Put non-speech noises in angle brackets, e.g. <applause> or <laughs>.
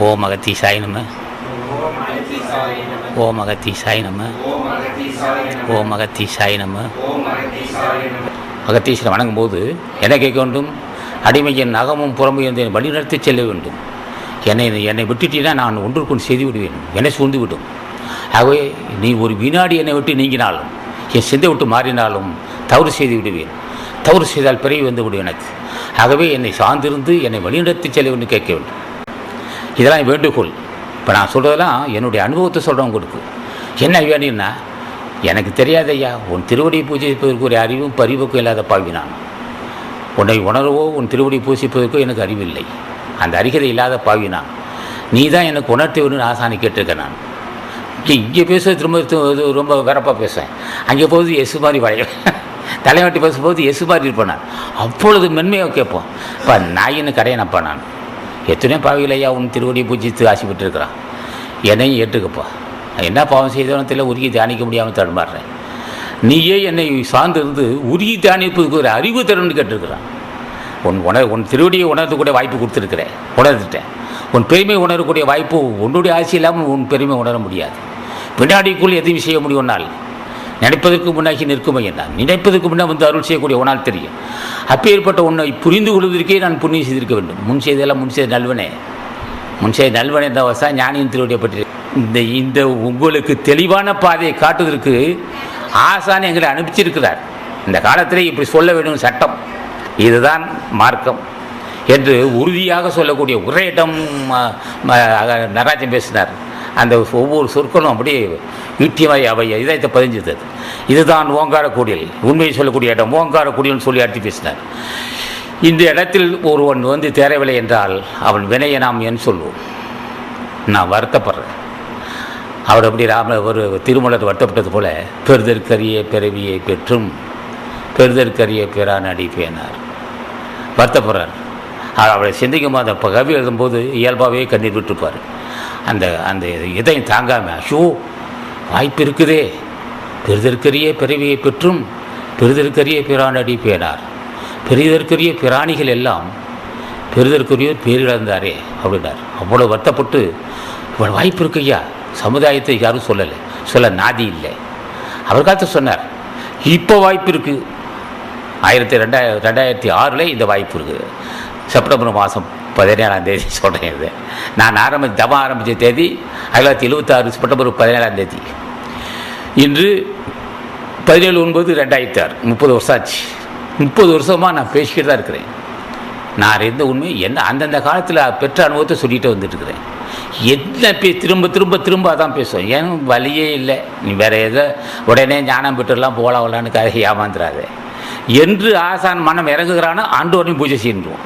ஓம் அகத்தி சாய் நம. ஓம் அகத்தி சாய் நம. ஓம் அகத்தி சாய் நம. அகத்தீஸ்வரன் வணங்கும்போது என்ன கேட்க வேண்டும்? அடிமையின் நகமும் புறமும் என்று வழி நடத்தி செல்ல வேண்டும். என்னை என்னை விட்டுட்டீங்கன்னா நான் ஒன்றுக்குள் செய்து விடுவேன் என்னை சூழ்ந்து விடும் ஆகவே நீ ஒரு வினாடி என்னை விட்டு நீங்கினாலும் என் சிந்தை விட்டு மாறினாலும் தவறு செய்து விடுவேன் தவறு செய்தால் பிறகு வந்து விடும் எனக்கு. ஆகவே என்னை சார்ந்திருந்து என்னை வழிநடத்தி செல்ல வேண்டும் கேட்க வேண்டும். இதெல்லாம் வேண்டுகோள். இப்போ நான் சொல்கிறதெல்லாம் என்னுடைய அனுபவத்தை சொல்கிறேன் உங்களுக்கு. என்ன வேணும்னா எனக்கு தெரியாது ஐயா உன் திருவடியை பூஜிப்பதற்கு ஒரு அறிவும் பரிவுக்கும் இல்லாத பாவி நான். உன்னை உணர்வோ உன் திருவடி பூசிப்பதற்கோ எனக்கு அறிவில்லை. அந்த அறிகதை இல்லாத பாவி நான். நீ தான் எனக்கு உணர்த்தி வேணும்னு ஆசானி கேட்டிருக்கேன் நான். இங்கே பேச பேசுவது திரும்ப ரொம்ப விறப்பாக பேசுவேன் அங்கே போகுது எசு மாதிரி வளைய <laughs> தலைவட்டி பேசும்போது எசு மாதிரி இருப்பேன் நான். அப்பொழுது மென்மையாக கேட்போம். இப்போ நாயின்னு கடையனப்பா நான். எத்தனையோ பாவிகள் ஐயா உன் திருவடியை பூஜித்து ஆசைப்பட்டுருக்கிறான் என்னையும் ஏற்றுக்கப்பா. நான் என்ன பாவம் செய்தவனும் தெரியல உருகி தியானிக்க முடியாமல் தடுமாறுறேன். நீயே என்னை சார்ந்திருந்து உருகி தியானிப்பதுக்கு ஒரு அறிவு தரணும்னு கேட்டிருக்கிறான். உன் உணர் உன் திருவடியை உணர்த்தக்கூடிய வாய்ப்பு கொடுத்துருக்கிறேன். உணர்ந்துட்டேன். உன் பெருமை உணரக்கூடிய வாய்ப்பு உன்னுடைய ஆசை இல்லாமல் உன் பெருமை உணர முடியாது. பின்னாடிக்குள் எதையும் செய்ய முடியும்னால் நினைப்பதற்கு முன்னாகி நிற்கும் என்றான். நினைப்பதற்கு முன்னே வந்து அருள் செய்யக்கூடிய ஒன்றால் தெரியும். அப்பேற்பட்ட உன்னை புரிந்து கொள்வதற்கே நான் புண்ணியம் செய்திருக்க வேண்டும். முன் செய்தெல்லாம் முன் செய்த நல்வனே. முன் செய்த நல்வனே தவசா வசா ஞானியின் திருவடியை பற்றி. இந்த இந்த உங்களுக்கு தெளிவான பாதையை காட்டுவதற்கு ஆசான் எங்களை அனுப்பிச்சிருக்கிறார். இந்த காலத்திலே இப்படி சொல்ல வேண்டும் சட்டம். இதுதான் மார்க்கம். என்று உறுதியாக சொல்லக்கூடிய உரையிடம் நடராஜன் பேசினார். அந்த ஒவ்வொரு சொற்களும் அப்படியே ஈட்டியமாய் அவைய இதயத்தை பதிஞ்சது அது. இதுதான் ஓங்காரக்குடியில் உண்மையை சொல்லக்கூடிய இடம் ஓங்காரக்கூடியல்னு சொல்லி அடித்து பேசினார். இந்த இடத்தில் ஒருவன் வந்து தேரவில்லை என்றால் அவன் வினையை நாம் என் சொல்வோம்? நான் வருத்தப்படுறேன். அவர் அப்படி ராம ஒரு திருமலர் வருத்தப்பட்டது போல பெருதற்கரிய பிறவியை பெற்றும் பெருதற்கரிய பிறான் அடிப்பேனார் வருத்தப்படுறார். அவர் அவரை சிந்திக்கும் போது அந்த கவி எழுதும்போது இயல்பாகவே கண்ணீர் விட்டுப்பார். அந்த அந்த இதையும் தாங்காமல் ஐயோ வாய்ப்பு இருக்குதே பெரிதற்கரிய பிறவியை பெற்றும் பெரிதற்கரிய பிரான் பேனார். பெரிதற்கரிய பிராணிகள் எல்லாம் பெரிதற்குரியோர் பேரிழந்தாரே அப்படின்னார். அவ்வளோ வருத்தப்பட்டு இவ்வளோ வாய்ப்பு இருக்கு ஐயா சமுதாயத்தை யாரும் சொல்லலை சொல்ல நாதி இல்லை. அவர் காலத்து சொன்னார் இப்போ வாய்ப்பு இருக்குது ஆயிரத்தி ரெண்டாயிரம் ரெண்டாயிரத்தி ஆறில் இந்த வாய்ப்பு இருக்குது. செப்டம்பர் மாதம் பதினேழாம் தேதி சொல்கிறேன் இது. நான் ஆரம்பி தவம் ஆரம்பித்த தேதி ஆயிரத்தி தொள்ளாயிரத்தி எழுபத்தாறு செப்டம்பர் பதினேழாம் தேதி. இன்று பதினேழு ஒன்பது ரெண்டாயிரத்தி ஆறு முப்பது வருஷம் ஆச்சு. முப்பது வருஷமாக நான் பேசிக்கிட்டு தான் இருக்கிறேன். நான் இருந்த உண்மை என்ன அந்தந்த காலத்தில் பெற்ற அனுபவத்தை சொல்லிட்டு வந்துட்டுருக்கிறேன் என்ன பே திரும்ப திரும்ப திரும்ப அதான் பேசுவோம் ஏன்? வழியே இல்லை. நீ வேறு எதோ உடனே ஞானம் பெற்றுலாம் போகலாம் வரலான்னு கதை ஏமாந்துடாது என்று ஆசான் மனம் இறங்குகிறானோ ஆண்டோரையும் பூஜை செய்யணும்